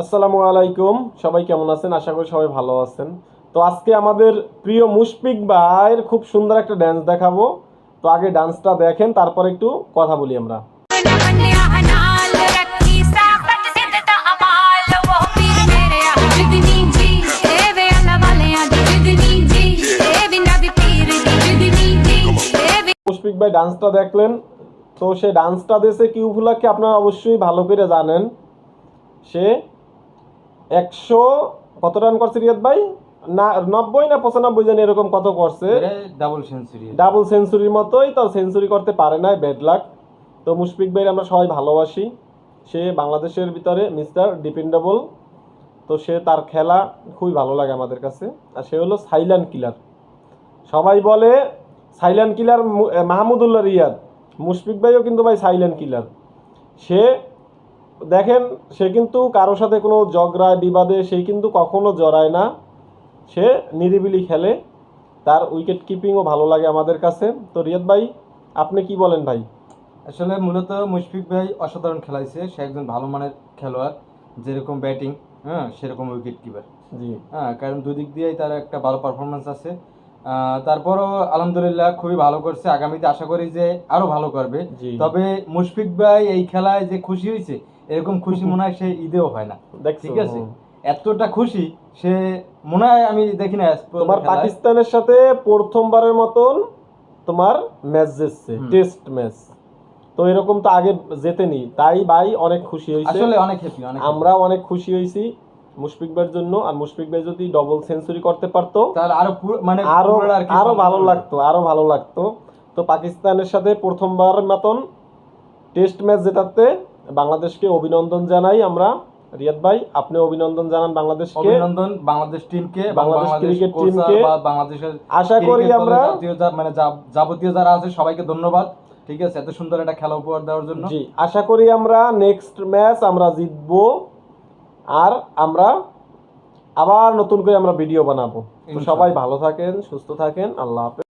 আসসালামু আলাইকুম। সবাই কেমন আছেন? আশা করি সবাই ভালো আছেন। তো আজকে আমাদের প্রিয় মুশফিক ভাইয়ের খুব সুন্দর একটা ড্যান্স দেখাবো। তো আগে ডান্সটা দেখেন, তারপর একটু কথা বলি আমরা। মুশফিক ভাই ডান্সটা দেখলেন। তো সে ডান্সটা দেশে কিউভুলাকে আপনারা অবশ্যই ভালো করে জানেন। সে একশো কত রান করছে রিয়াদ ভাই? না নব্বই না পঁচানব্বই জানি এরকম কত করছে? ডাবল সেঞ্চুরি ডাবল সেঞ্চুরির মতোই তো সেঞ্চুরি করতে পারে নাই ব্যাড লাক তো মুশফিক ভাই আমরা সবাই ভালোবাসি। সে বাংলাদেশের ভিতরে মিস্টার ডিপেন্ডেবল তো সে তার খেলা খুবই ভালো লাগে আমাদের কাছে। আর সে হলো সাইলেন্ট কিলার সবাই বলে সাইলেন্ট কিলার মাহমুদুল্লাহ রিয়াদ। মুশফিক ভাইও কিন্তু ভাই সাইলেন্ট কিলার সে দেখেন সে কিন্তু কারোর সাথে কোনো ঝগড়ায় বিবাদে সে কিন্তু কখনো জড়ায় না। সে নিরিবিলি খেলে। তার উইকেট কিপিংও ভালো লাগে আমাদের কাছে। তো রিয়াদ ভাই আপনি কি বলেন ভাই? আসলে মূলত মুশফিক ভাই অসাধারণ খেলাইছে। সে একজন ভালো মানের খেলোয়াড় যেরকম ব্যাটিং হ্যাঁ সেরকম উইকেট কিপার জি। হ্যাঁ কারণ দুদিক দিয়েই তার একটা ভালো পারফরমেন্স আছে। তারপরও আলহামদুলিল্লাহ খুবই ভালো করছে। আগামীতে আশা করি যে আরও ভালো করবে। জি। তবে মুশফিক ভাই এই খেলায় যে খুশি হয়েছে এরকম খুশি মনে হয় সে ঈদেও হয় না? ঠিক আছে? এতটা খুশি সে মনে হয় আমি দেখি না তোমার পাকিস্তানের সাথে প্রথমবারের মতন তোমার ম্যাচ জিতছে টেস্ট ম্যাচ তো এরকম তো আগে জেতেনি তাই ভাই অনেক খুশি হয়েছে আসলে অনেক হ্যাপি অনেক। আমরা অনেক খুশি হয়েছি মুশফিক ভাইয়ের জন্য আর মুশফিক ভাই যদি ডবল সেঞ্চুরি করতে পারতো তাহলে আরও মানে আরও আর ভালো। লাগতো আরও ভালো লাগতো। তো পাকিস্তানের সাথে প্রথমবার মতন টেস্ট ম্যাচ জেতাতে বাংলাদেশকে অভিনন্দন জানাই আমরা। রিয়াদ ভাই আপনি অভিনন্দন জানান বাংলাদেশকে। অভিনন্দন বাংলাদেশ টিমকে বাংলাদেশ ক্রিকেট টিমকে। বাংলাদেশের আশা করি আমরা মানে যাবতীয় যারা আছে সবাইকে ধন্যবাদ। ঠিক আছে এত সুন্দর একটা খেলা উপহার দেওয়ার জন্য। জি আশা করি আমরা নেক্সট ম্যাচ আমরা জিতবো আর আমরা আবার নতুন করে আমরা ভিডিও বানাবো। সবাই ভালো থাকেন সুস্থ থাকেন আল্লাহ হাফেজ।